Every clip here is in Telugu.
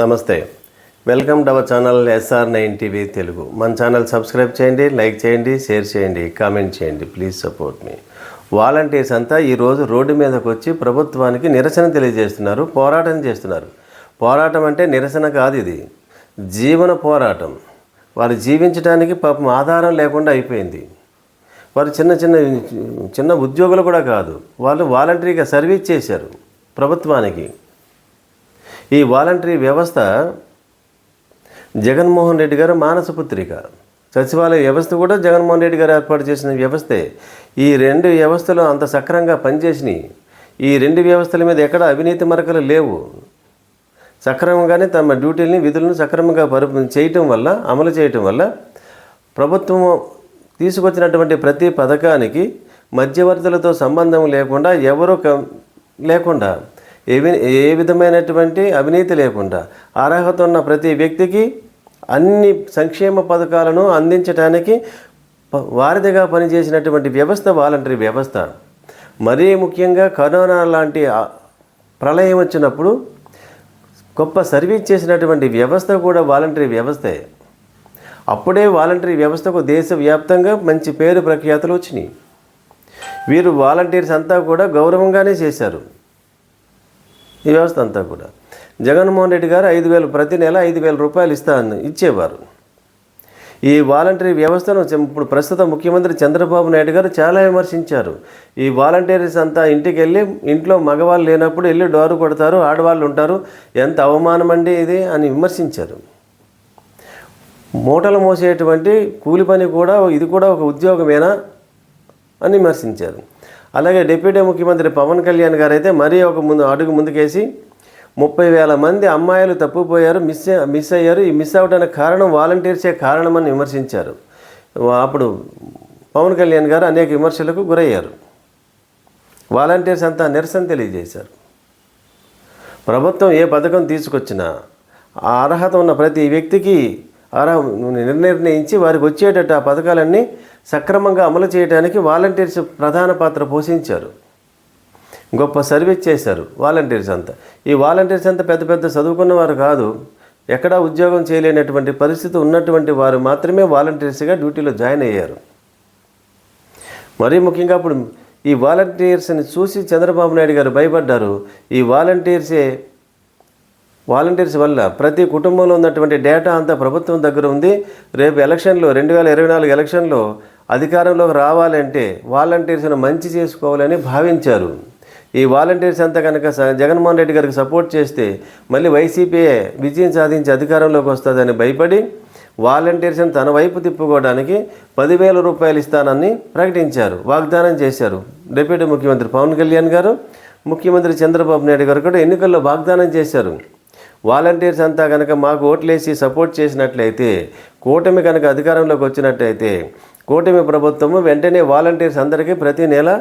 నమస్తే. Welcome to our channel SR nine TV Telugu. మన ఛానల్ సబ్స్క్రైబ్ చేయండి లైక్ చేయండి షేర్ చేయండి కామెంట్ చేయండి. ప్లీజ్ సపోర్ట్ మీ. వాలంటీర్స్ అంతా ఈరోజు రోడ్డు మీదకి వచ్చి ప్రభుత్వానికి నిరసన తెలియజేస్తున్నారు పోరాటం చేస్తున్నారు. పోరాటం అంటే నిరసన కాదు ఇది. జీవన పోరాటం. వారు జీవించడానికి పాపం ఆధారం లేకుండా అయిపోయింది. వారు చిన్న చిన్న చిన్న ఉద్యోగులు కూడా కాదు. వాళ్ళు వాలంటరీగా సర్వీస్ చేశారు ప్రభుత్వానికి. ఈ వాలంటరీ వ్యవస్థ జగన్మోహన్ రెడ్డి గారు మానసపుత్రిక. సచివాలయ వ్యవస్థ కూడా జగన్మోహన్ రెడ్డి గారు ఏర్పాటు చేసిన వ్యవస్థే. ఈ రెండు వ్యవస్థలు అంత సక్రమంగా పనిచేసినాయి. ఈ రెండు వ్యవస్థల మీద ఎక్కడ అవినీతి మరకలు లేవు. సక్రమంగానే తమ డ్యూటీలని విధులను సక్రమంగా పరి చేయటం వల్ల అమలు చేయటం వల్ల ప్రభుత్వం తీసుకొచ్చినటువంటి ప్రతి పథకానికి మధ్యవర్తులతో సంబంధం లేకుండా ఎవరు లేకుండా ఏ ఏ విధమైనటువంటి అవినీతి లేకుండా అర్హత ఉన్న ప్రతి వ్యక్తికి అన్ని సంక్షేమ పథకాలను అందించడానికి ప- వారిదిగా పనిచేసినటువంటి వ్యవస్థ వాలంటరీ వ్యవస్థ. మరీ ముఖ్యంగా కరోనా లాంటి ప్రళయం వచ్చినప్పుడు గొప్ప సర్వీస్ చేసినటువంటి వ్యవస్థ కూడా వాలంటరీ వ్యవస్థే. అప్పుడే వాలంటరీ వ్యవస్థకు దేశవ్యాప్తంగా మంచి పేరు ప్రఖ్యాతులు వచ్చినాయి. వీరు వాలంటీర్స్ అంతా కూడా గౌరవంగానే చేశారు. ఈ వ్యవస్థ అంతా కూడా. జగన్మోహన్ రెడ్డి గారు ఐదు వేలు ప్రతి నెల ఐదు వేల రూపాయలు ఇస్తాను ఇచ్చేవారు. ఈ వాలంటరీ వ్యవస్థను ఇప్పుడు ప్రస్తుత ముఖ్యమంత్రి చంద్రబాబు నాయుడు గారు చాలా విమర్శించారు. ఈ వాలంటీర్స్ అంతా ఇంటికి వెళ్ళి ఇంట్లో మగవాళ్ళు లేనప్పుడు వెళ్ళి డోరు కొడతారు ఆడవాళ్ళు ఉంటారు. ఎంత అవమానం అండి ఇది అని విమర్శించారు. మూటలు మోసేటువంటి కూలి పని కూడా ఇది కూడా ఒక ఉద్యోగమేనా అని విమర్శించారు. అలాగే డిప్యూటీ ముఖ్యమంత్రి పవన్ కళ్యాణ్ గారు అయితే మరీ ఒక ముందు అడుగు ముందుకేసి ముప్పై వేల మంది అమ్మాయిలు తప్పిపోయారు మిస్ మిస్ అయ్యారు. ఈ మిస్ అవడానికి కారణం వాలంటీర్సే కారణమని విమర్శించారు. అప్పుడు పవన్ కళ్యాణ్ గారు అనేక విమర్శలకు గురయ్యారు. వాలంటీర్స్ అంతా నిరసన తెలియజేశారు. ప్రభుత్వం ఏ పథకం తీసుకొచ్చినా ఆ అర్హత ఉన్న ప్రతి వ్యక్తికి అర్హ నిర్ణయించి వారికి వచ్చేటట్టు ఆ పథకాలన్నీ సక్రమంగా అమలు చేయడానికి వాలంటీర్స్ ప్రధాన పాత్ర పోషించారు. గొప్ప సర్వీస్ చేశారు వాలంటీర్స్ అంతా. ఈ వాలంటీర్స్ అంతా పెద్ద పెద్ద చదువుకున్న వారు కాదు. ఎక్కడా ఉద్యోగం చేయలేనటువంటి పరిస్థితి ఉన్నటువంటి వారు మాత్రమే వాలంటీర్స్గా డ్యూటీలో జాయిన్ అయ్యారు. మరీ ముఖ్యంగా అప్పుడు ఈ వాలంటీర్స్ని చూసి చంద్రబాబు నాయుడు గారు భయపడ్డారు. ఈ వాలంటీర్సే వాలంటీర్స్ వల్ల ప్రతి కుటుంబంలో ఉన్నటువంటి డేటా అంతా ప్రభుత్వం దగ్గర ఉంది. రేపు ఎలక్షన్లో రెండు వేల ఇరవై నాలుగు ఎలక్షన్లో అధికారంలోకి రావాలంటే వాలంటీర్స్ను మంచి చేసుకోవాలని భావించారు. ఈ వాలంటీర్స్ అంతా కనుక జగన్మోహన్ రెడ్డి గారికి సపోర్ట్ చేస్తే మళ్ళీ వైసీపీఏ విజయం సాధించి అధికారంలోకి వస్తుందని భయపడి వాలంటీర్స్ని తన వైపు తిప్పుకోవడానికి పదివేల రూపాయలు ఇస్తానని ప్రకటించారు వాగ్దానం చేశారు. డిప్యూటీ ముఖ్యమంత్రి పవన్ కళ్యాణ్ గారు ముఖ్యమంత్రి చంద్రబాబు నాయుడు గారు కూడా ఎన్నికల్లో వాగ్దానం చేశారు. వాలంటీర్స్ అంతా కనుక మాకు ఓట్లేసి సపోర్ట్ చేసినట్లయితే కూటమి కనుక అధికారంలోకి వచ్చినట్లయితే కూటమి ప్రభుత్వము వెంటనే వాలంటీర్స్ అందరికీ ప్రతి నెల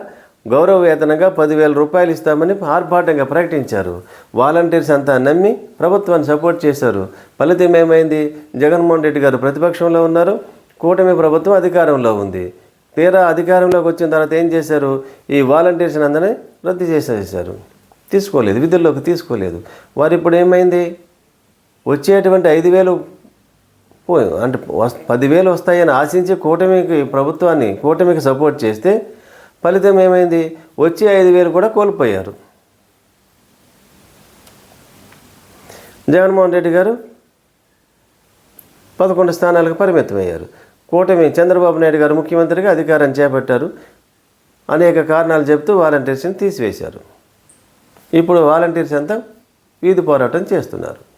గౌరవ వేతనంగా పదివేల రూపాయలు ఇస్తామని ఆర్భాటంగా ప్రకటించారు. వాలంటీర్స్ అంతా నమ్మి ప్రభుత్వాన్ని సపోర్ట్ చేశారు. ఫలితం ఏమైంది? జగన్మోహన్ రెడ్డి గారు ప్రతిపక్షంలో ఉన్నారు. కూటమి ప్రభుత్వం అధికారంలో ఉంది. తీరా అధికారంలోకి వచ్చిన తర్వాత ఏం చేశారు? ఈ వాలంటీర్స్ అందరినీ రద్దు చేసేసారు తీసుకోలేదు. విధుల్లోకి తీసుకోలేదు. వారు ఇప్పుడు ఏమైంది? వచ్చేటువంటి ఐదు వేలు అంటే పదివేలు వస్తాయని ఆశించి కూటమికి ప్రభుత్వాన్ని కూటమికి సపోర్ట్ చేస్తే ఫలితం ఏమైంది? వచ్చే ఐదు వేలు కూడా కోల్పోయారు. జగన్మోహన్ రెడ్డి గారు పదకొండు స్థానాలకు పరిమితమయ్యారు. కూటమి చంద్రబాబు నాయుడు గారు ముఖ్యమంత్రిగా అధికారం చేపట్టారు. అనేక కారణాలు చెప్తూ వాలంటీర్స్ని తీసివేశారు. ఇప్పుడు వాలంటీర్స్ అంతా వీధి పోరాటం చేస్తున్నారు.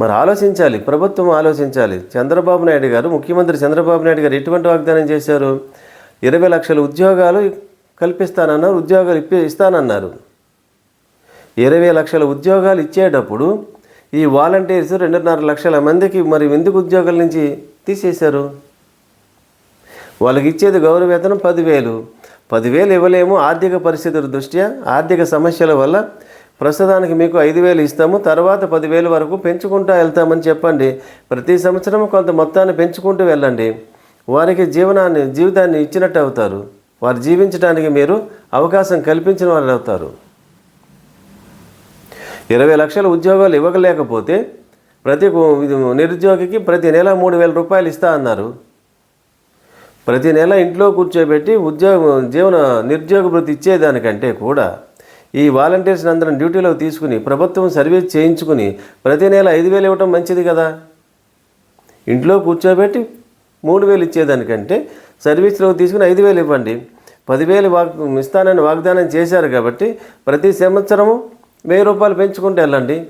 మరి ఆలోచించాలి ప్రభుత్వం ఆలోచించాలి. చంద్రబాబు నాయుడు గారు ముఖ్యమంత్రి చంద్రబాబు నాయుడు గారు ఎటువంటి వాగ్దానం చేశారు? ఇరవై లక్షల ఉద్యోగాలు కల్పిస్తానన్నారు ఉద్యోగాలు ఇప్పి ఇస్తానన్నారు. ఇరవై లక్షల ఉద్యోగాలు ఇచ్చేటప్పుడు ఈ వాలంటీర్స్ రెండున్నర లక్షల మందికి మరి ఎందుకు ఉద్యోగాల నుంచి తీసేశారు? వాళ్ళకి ఇచ్చేది గౌరవ వేతనం పదివేలు. పదివేలు ఇవ్వలేము ఆర్థిక పరిస్థితుల దృష్ట్యా ఆర్థిక సమస్యల వల్ల ప్రస్తుతానికి మీకు ఐదు వేలు ఇస్తాము తర్వాత పదివేలు వరకు పెంచుకుంటూ వెళ్తామని చెప్పండి. ప్రతి సంవత్సరం కొంత మొత్తాన్ని పెంచుకుంటూ వెళ్ళండి. వారికి జీవనాన్ని జీవితాన్ని ఇచ్చినట్టు అవుతారు. వారు జీవించడానికి మీరు అవకాశం కల్పించిన వారు అవుతారు. ఇరవై లక్షల ఉద్యోగాలు ఇవ్వలేకపోతే ప్రతి నిరుద్యోగికి ప్రతి నెల మూడు వేల రూపాయలు ఇస్తా అన్నారు. ప్రతి నెల ఇంట్లో కూర్చోబెట్టి ఉద్యోగం జీవన నిరుద్యోగ వృత్తి ఇచ్చేదానికంటే కూడా ఈ వాలంటీర్స్ని అందరం డ్యూటీలో తీసుకుని ప్రభుత్వం సర్వీస్ చేయించుకుని ప్రతి నెల ఐదు వేలు ఇవ్వటం మంచిది కదా? ఇంట్లో కూర్చోబెట్టి మూడు వేలు ఇచ్చేదానికంటే సర్వీస్లో తీసుకుని ఐదు వేలు ఇవ్వండి. పదివేలు వాగ్ ఇస్తానని వాగ్దానం చేశారు కాబట్టి ప్రతి సంవత్సరము వెయ్యి రూపాయలు పెంచుకుంటూ వెళ్ళండి.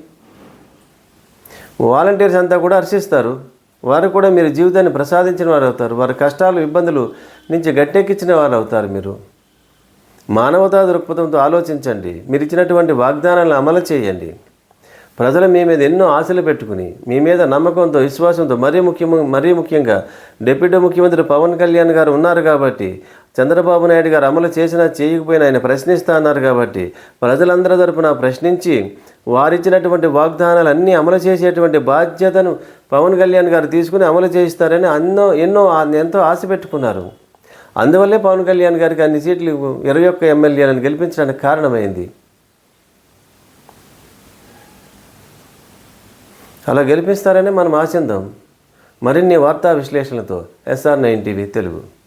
వాలంటీర్స్ అంతా కూడా హర్షిస్తారు. వారు కూడా మీరు జీవితాన్ని ప్రసాదించిన వారు అవుతారు. వారి కష్టాలు ఇబ్బందులు నుంచి గట్టెక్కించిన వారు అవుతారు మీరు. మానవతా దృక్పథంతో ఆలోచించండి. మీరు ఇచ్చినటువంటి వాగ్దానాలను అమలు చేయండి. ప్రజలు మీ మీద ఎన్నో ఆశలు పెట్టుకుని మీ మీద నమ్మకంతో విశ్వాసంతో మరీ ముఖ్యం మరీ ముఖ్యంగా డిప్యూటీ ముఖ్యమంత్రి పవన్ కళ్యాణ్ గారు ఉన్నారు కాబట్టి చంద్రబాబు నాయుడు గారు అమలు చేసినా చేయకపోయినా ఆయన ప్రశ్నిస్తా అన్నారు కాబట్టి ప్రజలందరి తరపున ప్రశ్నించి వారిచ్చినటువంటి వాగ్దానాలు అన్నీ అమలు చేసేటువంటి బాధ్యతను పవన్ కళ్యాణ్ గారు తీసుకుని అమలు చేయిస్తారని అన్నో ఎన్నో ఎంతో ఆశ పెట్టుకున్నారు. అందువల్లే పవన్ కళ్యాణ్ గారికి అన్ని సీట్లు ఇరవై ఒక్క ఎమ్మెల్యేలను గెలిపించడానికి కారణమైంది. అలా గెలిపిస్తారని మనం ఆశిందాం. మరిన్ని వార్తా విశ్లేషణలతో ఎస్ఆర్ నైన్ టీవీ తెలుగు.